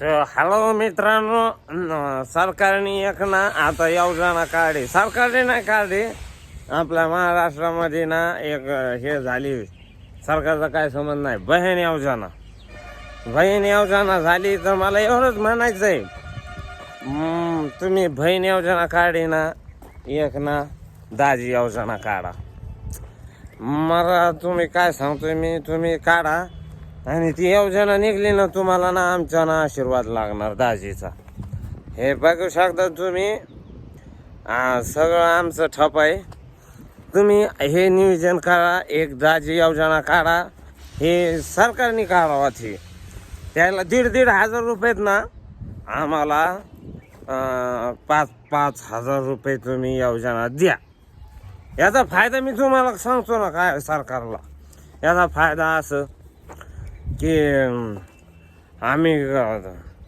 तर हॅलो मित्रांनो सरकारने एक ना आता योजना काढली. सरकारने नाही काढली आपल्या महाराष्ट्रामध्ये ना एक हे झाली. सरकारचा काय संबंध नाही. बहीण योजना. बहीण योजना झाली तर मला एवढंच म्हणायचं आहे तुम्ही बहीण योजना काढी ना एक ना दाजी योजना काढा. मला तुम्ही काय सांगतोय मी तुम्ही काढा. आणि ती योजना निघली ना तुम्हाला ना आमचा ना आशीर्वाद लागणार दाजीचा. हे बघू शकता तुम्ही सगळं आमचं ठप आहे. तुम्ही हे नियोजन करा एक दाजी योजना काढा. हे सरकारने काढावा ती. त्याला दीड दीड हजार रुपयेत ना आम्हाला पाच पाच हजार रुपये तुम्ही योजना द्या. याचा फायदा मी तुम्हाला सांगतो ना काय सरकारला. याचा फायदा असं की आम्ही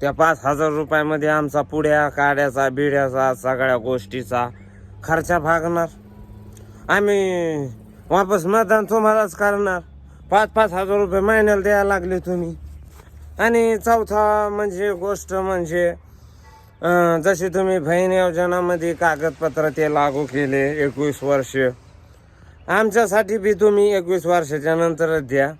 त्या पाच हजार रुपयामध्ये आमचा पुड्या काड्याचा बिड्याचा सगळ्या गोष्टीचा खर्चा भागणार. आम्ही वापस मतदान तुम्हालाच करणार. पाच पाच हजार रुपये महिन्याला द्यायला लागले तुम्ही. आणि चौथा म्हणजे गोष्ट म्हणजे जसे तुम्ही बहीण योजनामध्ये कागदपत्र ते लागू केले एकवीस वर्ष. आमच्यासाठी बी तुम्ही एकवीस वर्षाच्या नंतरच द्या.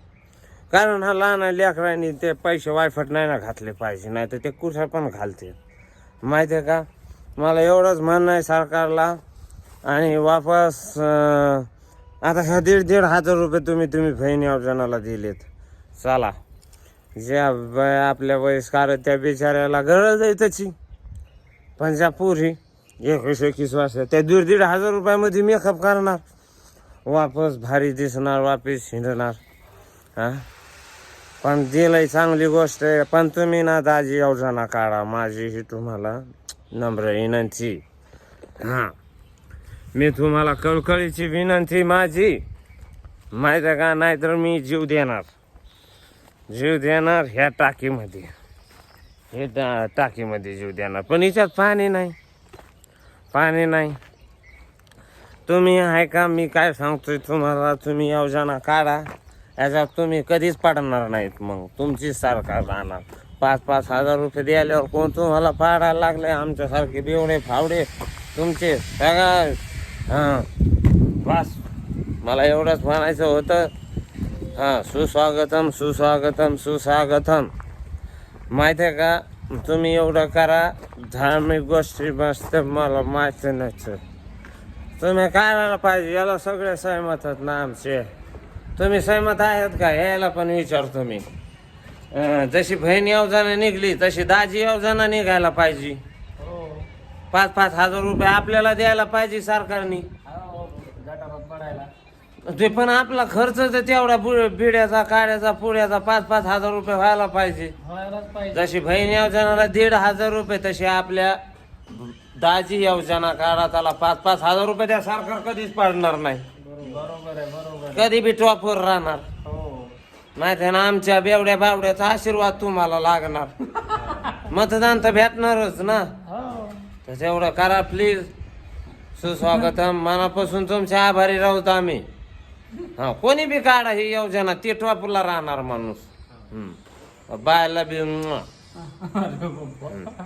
कारण हा लहान लेकरांनी ते पैसे वायफट नाही ना घातले पाहिजे नाही तर ते कुठं पण घालते माहिती आहे का? मला एवढंच म्हणणं आहे सरकारला. आणि वापस आता ह्या दीड दीड हजार रुपये तुम्ही तुम्ही बहीण योजनाला दिलेत. चला. ज्या आपल्या वयस्कार त्या बिचाऱ्याला गरज आहे त्याची. पण ज्या पुरी एकवीस एकवीस वर्ष त्या दीड दीड हजार रुपयामध्ये मेकअप करणार. वापस भारी दिसणार वापस हिंडणार हां? पण दिलंय चांगली गोष्ट आहे पण तुम्ही ना दाजी योजना काढा माझी ही तुम्हाला नम्र विनंती. हां. मी तुम्हाला कळकळीची विनंती माझी. माहिती आहे का? नाहीतर मी जीव देणार. जीव देणार ह्या टाकीमध्ये. हे टा टाकीमध्ये जीव देणार. पण हिच्यात पाणी नाही. पाणी नाही. तुम्ही आहे का? मी काय सांगतोय तुम्हाला? तुम्ही योजना काढा. याचा तुम्ही कधीच पाडणार नाहीत मग. तुमची सरकार राहणार पाच पाच हजार रुपये द्यायल्यावर कोण तुम्हाला पाडायला लागले? आमच्यासारखे बिवडे फावडे तुमचे सगळं. हां. बस. मला एवढंच म्हणायचं होतं. हां सुस्वागतम सुस्वागतम सुस्वागतम. माहिती आहे का? तुम्ही एवढं करा धार्मिक गोष्टी मस्त मला माहिती नसतं तुम्ही करायला पाहिजे याला सगळे सहमत आहेत ना आमचे. तुम्ही सहमत आहेत का? यायला पण विचारतो मी. जशी बहीण योजना निघली तशी दाजी योजना निघायला पाहिजे. पाच पाच हजार रुपये आपल्याला द्यायला पाहिजे सरकारने. ते पण आपला खर्च तर तेवढा बु- बिड्याचा काड्याचा पुड्याचा पाच पाच हजार रुपये व्हायला पाहिजे. जशी बहीण योजनाला दीड हजार रुपये तशी आपल्या दाजी योजना काढा त्याला पाच पाच हजार रुपये त्या सरकार कधीच पाडणार नाही. बरोबर आहे बरोबर आहे. कधी बी टॉपवर राहणार. हो. माहिती आहे ना आमच्या बेवड्या बावड्याचा आशीर्वाद तुम्हाला लागणार. मतदान तर भेटणारच ना. हो. तर तेवढं करा प्लीज सुस्वागतम. मनापासून तुमचे आभारी राहूत आम्ही. हा कोणी बी काढा ही योजना. ती टॉपला राहणार माणूस. हम्म. बायला बी म्वा. अरे बाबा.